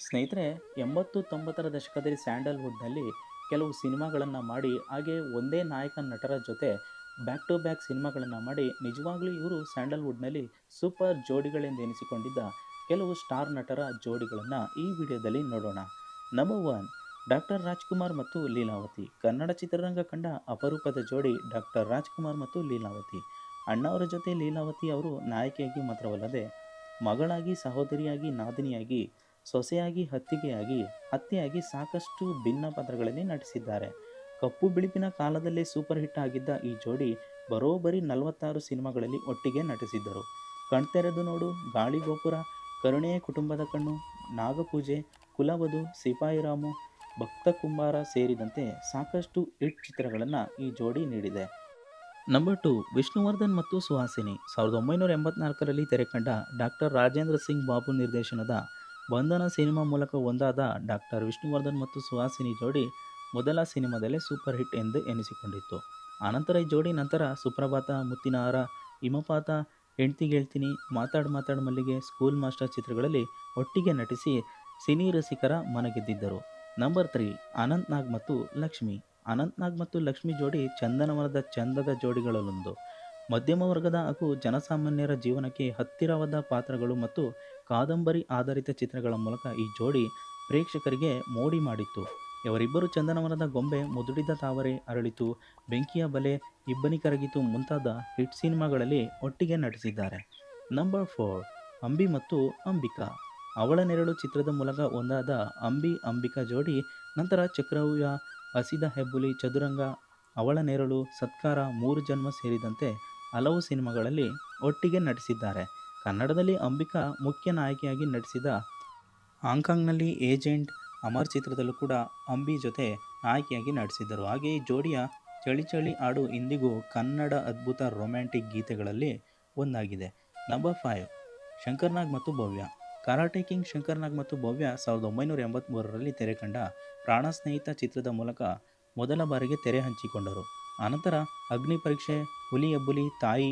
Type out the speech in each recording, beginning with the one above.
ಸ್ನೇಹಿತರೆ ಎಂಬತ್ತು ತೊಂಬತ್ತರ ದಶಕದಲ್ಲಿ ಸ್ಯಾಂಡಲ್ವುಡ್ನಲ್ಲಿ ಕೆಲವು ಸಿನಿಮಾಗಳನ್ನು ಮಾಡಿ, ಹಾಗೆ ಒಂದೇ ನಾಯಕ ನಟರ ಜೊತೆ ಬ್ಯಾಕ್ ಟು ಬ್ಯಾಕ್ ಸಿನಿಮಾಗಳನ್ನು ಮಾಡಿ, ನಿಜವಾಗ್ಲೂ ಇವರು ಸ್ಯಾಂಡಲ್ವುಡ್ನಲ್ಲಿ ಸೂಪರ್ ಜೋಡಿಗಳೆಂದು ಎನಿಸಿಕೊಂಡಿದ್ದ ಕೆಲವು ಸ್ಟಾರ್ ನಟರ ಜೋಡಿಗಳನ್ನು ಈ ವಿಡಿಯೋದಲ್ಲಿ ನೋಡೋಣ. ನಂಬರ್ ಒನ್ ಡಾಕ್ಟರ್ ರಾಜ್ಕುಮಾರ್ ಮತ್ತು ಲೀಲಾವತಿ. ಕನ್ನಡ ಚಿತ್ರರಂಗ ಕಂಡ ಅಪರೂಪದ ಜೋಡಿ ಡಾಕ್ಟರ್ ರಾಜ್ಕುಮಾರ್ ಮತ್ತು ಲೀಲಾವತಿ. ಅಣ್ಣವರ ಜೊತೆ ಲೀಲಾವತಿ ಅವರು ನಾಯಕಿಯಾಗಿ ಮಾತ್ರವಲ್ಲದೆ, ಮಗಳಾಗಿ, ಸಹೋದರಿಯಾಗಿ, ನಾದಿನಿಯಾಗಿ ಸೊಸೆಯಾಗಿ, ಹತ್ತಿಗೆಯಾಗಿ ಅತ್ತೆಯಾಗಿ ಸಾಕಷ್ಟು ಭಿನ್ನ ಪಾತ್ರಗಳಲ್ಲಿ ನಟಿಸಿದ್ದಾರೆ. ಕಪ್ಪು ಬಿಳುಪಿನ ಕಾಲದಲ್ಲೇ ಸೂಪರ್ ಹಿಟ್ ಆಗಿದ್ದ ಈ ಜೋಡಿ ಬರೋಬ್ಬರಿ ನಲವತ್ತಾರು ಸಿನಿಮಾಗಳಲ್ಲಿ ಒಟ್ಟಿಗೆ ನಟಿಸಿದ್ದರು. ಕಣ್ತೆರೆದು ನೋಡು, ಗಾಳಿ ಗೋಪುರ, ಕರುಣೆಯ ಕುಟುಂಬದ ಕಣ್ಣು, ನಾಗಪೂಜೆ, ಕುಲವಧು ಸಿಪಾಯಿರಾಮು ಭಕ್ತ ಕುಂಬಾರ ಸೇರಿದಂತೆ ಸಾಕಷ್ಟು ಹಿಟ್ ಚಿತ್ರಗಳನ್ನು ಈ ಜೋಡಿ ನೀಡಿದೆ. ನಂಬರ್ ಟು, ವಿಷ್ಣುವರ್ಧನ್ ಮತ್ತು ಸುಹಾಸಿನಿ. ಸಾವಿರದ ಒಂಬೈನೂರ ಎಂಬತ್ನಾಲ್ಕರಲ್ಲಿ ತೆರೆಕಂಡ ಡಾಕ್ಟರ್ ರಾಜೇಂದ್ರ ಸಿಂಗ್ ಬಾಬು ನಿರ್ದೇಶನದ ಬಂಧನ ಸಿನಿಮಾ ಮೂಲಕ ಒಂದಾದ ಡಾಕ್ಟರ್ ವಿಷ್ಣುವರ್ಧನ್ ಮತ್ತು ಸುಹಾಸಿನಿ ಜೋಡಿ ಮೊದಲ ಸಿನಿಮಾದಲ್ಲೇ ಸೂಪರ್ ಹಿಟ್ ಎಂದು ಎನಿಸಿಕೊಂಡಿತ್ತು. ಆನಂತರ ಈ ಜೋಡಿ ನಂತರ ಸುಪ್ರಭಾತ ಮುತ್ತಿನ ಹಾರ ಹಿಮಪಾತ ಹೆಂಡ್ತಿಗೆ ಹೇಳ್ತೀನಿ ಮಾತಾಡ್ ಮಾತಾಡ್ ಮಲ್ಲಿಗೆ, ಸ್ಕೂಲ್ ಮಾಸ್ಟರ್ ಚಿತ್ರಗಳಲ್ಲಿ ಒಟ್ಟಿಗೆ ನಟಿಸಿ ಸಿನಿ ರಸಿಕರ ಮನಗೆದ್ದಿದ್ದರು. ನಂಬರ್ ತ್ರೀ, ಅನಂತ್ ನಾಗ್ ಮತ್ತು ಲಕ್ಷ್ಮಿ. ಅನಂತ್ ನಾಗ್ ಮತ್ತು ಲಕ್ಷ್ಮಿ ಜೋಡಿ ಚಂದನವನದ ಚಂದದ ಜೋಡಿಗಳಲ್ಲೊಂದು. ಮಧ್ಯಮ ವರ್ಗದ ಹಾಗೂ ಜನಸಾಮಾನ್ಯರ ಜೀವನಕ್ಕೆ ಹತ್ತಿರವಾದ ಪಾತ್ರಗಳು ಮತ್ತು ಕಾದಂಬರಿ ಆಧಾರಿತ ಚಿತ್ರಗಳ ಮೂಲಕ ಈ ಜೋಡಿ ಪ್ರೇಕ್ಷಕರಿಗೆ ಮೋಡಿ ಮಾಡಿತ್ತು. ಇವರಿಬ್ಬರು ಚಂದನವನದ ಗೊಂಬೆ, ಮುದುಡಿದ ತಾವರೆ ಅರಳಿತು, ಬೆಂಕಿಯ ಬಲೆ, ಇಬ್ಬನಿ ಕರಗಿತು ಮುಂತಾದ ಹಿಟ್ ಸಿನಿಮಾಗಳಲ್ಲಿ ಒಟ್ಟಿಗೆ ನಟಿಸಿದ್ದಾರೆ. ನಂಬರ್ ಫೋರ್ ಅಂಬಿ ಮತ್ತು ಅಂಬಿಕಾ. ಅವಳ ನೆರಳು ಚಿತ್ರದ ಮೂಲಕ ಒಂದಾದ ಅಂಬಿ, ಅಂಬಿಕಾ ಜೋಡಿ ನಂತರ ಚಕ್ರವ್ಯ ಹಸಿದ ಹೆಬ್ಬುಲಿ, ಚದುರಂಗ, ಅವಳ ನೆರಳು, ಸತ್ಕಾರ, ಮೂರು ಜನ್ಮ ಸೇರಿದಂತೆ ಹಲವು ಸಿನಿಮಾಗಳಲ್ಲಿ ಒಟ್ಟಿಗೆ ನಟಿಸಿದ್ದಾರೆ. ಕನ್ನಡದಲ್ಲಿ ಅಂಬಿಕಾ ಮುಖ್ಯ ನಾಯಕಿಯಾಗಿ ನಟಿಸಿದ ಹಾಂಗ್ಕಾಂಗ್ನಲ್ಲಿ ಏಜೆಂಟ್ ಅಮರ್ ಚಿತ್ರದಲ್ಲೂ ಕೂಡ ಅಂಬಿ ಜೊತೆ ನಾಯಕಿಯಾಗಿ ನಟಿಸಿದ್ದರು. ಹಾಗೆ ಈ ಜೋಡಿಯ ಚಳಿ ಚಳಿ ಹಾಡು ಇಂದಿಗೂ ಕನ್ನಡ ಅದ್ಭುತ ರೊಮ್ಯಾಂಟಿಕ್ ಗೀತೆಗಳಲ್ಲಿ ಒಂದಾಗಿದೆ. ನಂಬರ್ ಫೈವ್ ಶಂಕರ್ನಾಗ್ ಮತ್ತು ಭವ್ಯ. ಕರಾಟೆ ಕಿಂಗ್ ಶಂಕರ್ನಾಗ್ ಮತ್ತು ಭವ್ಯ ಸಾವಿರದ ಒಂಬೈನೂರ ಎಂಬತ್ತ್ಮೂರರಲ್ಲಿ ತೆರೆಕಂಡ ಪ್ರಾಣ ಸ್ನೇಹಿತ ಚಿತ್ರದ ಮೂಲಕ ಮೊದಲ ಬಾರಿಗೆ ತೆರೆ ಹಂಚಿಕೊಂಡರು. ಅನಂತರ ಅಗ್ನಿ ಪರೀಕ್ಷೆ, ಹುಲಿ ಅಬ್ಬುಲಿ ತಾಯಿ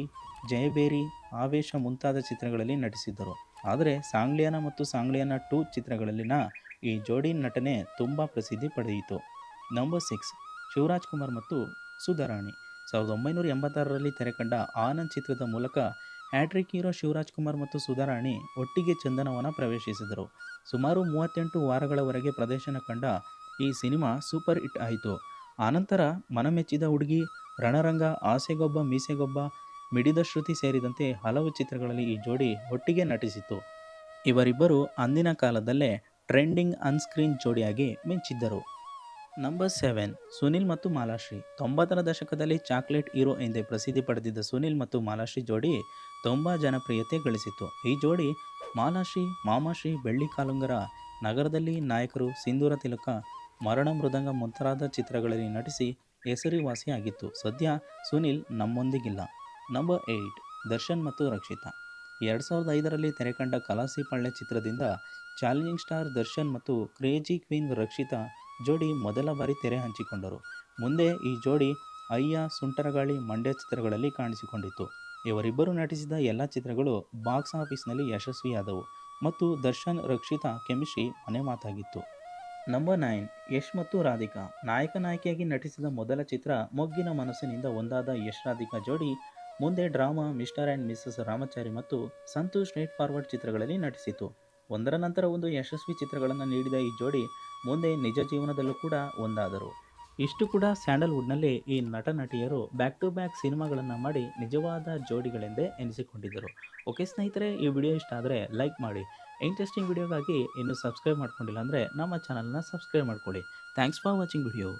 ಜಯಬೇರಿ ಆವೇಶ ಮುಂತಾದ ಚಿತ್ರಗಳಲ್ಲಿ ನಟಿಸಿದ್ದರು. ಆದರೆ ಸಾಂಗ್ಲಿಯಾನ ಮತ್ತು ಸಾಂಗ್ಲಿಯಾನ ಟೂ ಚಿತ್ರಗಳಲ್ಲಿನ ಈ ಜೋಡಿ ನಟನೆ ತುಂಬ ಪ್ರಸಿದ್ಧಿ ಪಡೆಯಿತು. ನಂಬರ್ ಸಿಕ್ಸ್, ಶಿವರಾಜ್ ಕುಮಾರ್ ಮತ್ತು ಸುಧಾರಾಣಿ. ಸಾವಿರದ ಒಂಬೈನೂರ ಎಂಬತ್ತಾರರಲ್ಲಿ ತೆರೆಕಂಡ ಆನಂದ್ ಚಿತ್ರದ ಮೂಲಕ ಹ್ಯಾಟ್ರಿಕ್ ಹೀರೋ ಶಿವರಾಜ್ ಕುಮಾರ್ ಮತ್ತು ಸುಧಾರಾಣಿ ಒಟ್ಟಿಗೆ ಚಂದನವನ ಪ್ರವೇಶಿಸಿದರು. ಸುಮಾರು ಮೂವತ್ತೆಂಟು ವಾರಗಳವರೆಗೆ ಪ್ರದರ್ಶನ ಕಂಡ ಈ ಸಿನಿಮಾ ಸೂಪರ್ ಹಿಟ್ ಆಯಿತು. ಆನಂತರ ಮನಮೆಚ್ಚಿದ ಹುಡುಗಿ ರಣರಂಗ, ಆಸೆಗೊಬ್ಬ, ಮೀಸೆಗೊಬ್ಬ, ಮಿಡಿದ ಶ್ರುತಿ ಸೇರಿದಂತೆ ಹಲವು ಚಿತ್ರಗಳಲ್ಲಿ ಈ ಜೋಡಿ ಒಟ್ಟಿಗೆ ನಟಿಸಿತು ಇವರಿಬ್ಬರು ಅಂದಿನ ಕಾಲದಲ್ಲೇ ಟ್ರೆಂಡಿಂಗ್ ಅನ್ಸ್ಕ್ರೀನ್ ಜೋಡಿಯಾಗಿ ಮಿಂಚಿದ್ದರು. ನಂಬರ್ ಸೆವೆನ್, ಸುನಿಲ್ ಮತ್ತು ಮಾಲಾಶ್ರೀ. ತೊಂಬತ್ತರ ದಶಕದಲ್ಲಿ ಚಾಕ್ಲೇಟ್ ಹೀರೋ ಎಂದೇ ಪ್ರಸಿದ್ಧಿ ಪಡೆದಿದ್ದ ಸುನಿಲ್ ಮತ್ತು ಮಾಲಾಶ್ರೀ ಜೋಡಿ ತುಂಬ ಜನಪ್ರಿಯತೆ ಗಳಿಸಿತ್ತು. ಈ ಜೋಡಿ ಮಾಲಾಶ್ರೀ, ಮಾಮಾಶ್ರೀ, ಬೆಳ್ಳಿ ಕಾಲುಂಗರ ನಗರದಲ್ಲಿ ನಾಯಕರು ಸಿಂಧೂರ ತಿಲಕ ಮರಣ ಮೃದಂಗ ಮುಂತಾದ ಚಿತ್ರಗಳಲ್ಲಿ ನಟಿಸಿ ಹೆಸರುವಾಸಿಯಾಗಿತ್ತು. ಸದ್ಯ ಸುನಿಲ್ ನಮ್ಮೊಂದಿಗಿಲ್ಲ. ನಂಬರ್ ಏಯ್ಟ್ ದರ್ಶನ್ ಮತ್ತು ರಕ್ಷಿತಾ. ಎರಡು ಸಾವಿರದ ಐದರಲ್ಲಿ ತೆರೆಕಂಡ ಕಲಾಸಿಪಳ್ಳೆ ಚಿತ್ರದಿಂದ ಚಾಲೆಂಜಿಂಗ್ ಸ್ಟಾರ್ ದರ್ಶನ್ ಮತ್ತು ಕ್ರೇಜಿ ಕ್ವೀನ್ ರಕ್ಷಿತಾ ಜೋಡಿ ಮೊದಲ ಬಾರಿ ತೆರೆ ಹಂಚಿಕೊಂಡರು. ಮುಂದೆ ಈ ಜೋಡಿ ಅಯ್ಯ ಸುಂಟರಗಾಳಿ ಮಂಡ್ಯ ಚಿತ್ರಗಳಲ್ಲಿ ಕಾಣಿಸಿಕೊಂಡಿತ್ತು. ಇವರಿಬ್ಬರು ನಟಿಸಿದ ಎಲ್ಲ ಚಿತ್ರಗಳು ಬಾಕ್ಸ್ ಆಫೀಸ್ನಲ್ಲಿ ಯಶಸ್ವಿಯಾದವು ಮತ್ತು ದರ್ಶನ್, ರಕ್ಷಿತಾ ಕೆಮಿಸ್ಟ್ರಿ ಮನೆ ಮಾತಾಗಿತ್ತು. ನಂಬರ್ ನೈನ್ ಯಶ್ ಮತ್ತು ರಾಧಿಕಾ. ನಾಯಕ ನಾಯಕಿಯಾಗಿ ನಟಿಸಿದ ಮೊದಲ ಚಿತ್ರ ಮೊಗ್ಗಿನ ಮನಸ್ಸಿನಿಂದ ಒಂದಾದ ಯಶ್ ರಾಧಿಕಾ ಜೋಡಿ ಮುಂದೆ drama, Mr and Mrs Ramachari ಮತ್ತು ಸಂತು ಸ್ಟ್ರೇಟ್ ಫಾರ್ವರ್ಡ್ ಚಿತ್ರಗಳಲ್ಲಿ ನಟಿಸಿತು. ಒಂದರ ನಂತರ ಒಂದು ಯಶಸ್ವಿ ಚಿತ್ರಗಳನ್ನು ನೀಡಿದ ಈ ಜೋಡಿ ಮುಂದೆ ನಿಜ ಜೀವನದಲ್ಲೂ ಕೂಡ ಒಂದಾದರು. ಇಷ್ಟು ಕೂಡ ಸ್ಯಾಂಡಲ್ವುಡ್ನಲ್ಲಿ ಈ ನಟ ನಟಿಯರು ಬ್ಯಾಕ್ ಟು ಬ್ಯಾಕ್ ಸಿನಿಮಾಗಳನ್ನು ಮಾಡಿ ನಿಜವಾದ ಜೋಡಿಗಳೆಂದೇ ಎನಿಸಿಕೊಂಡಿದ್ದರು. ಓಕೆ ಸ್ನೇಹಿತರೆ, ಈ ವಿಡಿಯೋ ಇಷ್ಟ ಆದರೆ ಲೈಕ್ ಮಾಡಿ ಇಂಟ್ರೆಸ್ಟಿಂಗ್ ವಿಡಿಯೋಗಾಗಿ ಇನ್ನೂ ಸಬ್ಸ್ಕ್ರೈಬ್ ಮಾಡ್ಕೊಂಡಿಲ್ಲ ಅಂದರೆ ನಮ್ಮ ಚಾನಲ್ನ ಸಬ್ಸ್ಕ್ರೈಬ್ ಮಾಡ್ಕೊಳ್ಳಿ. Thanks for watching video.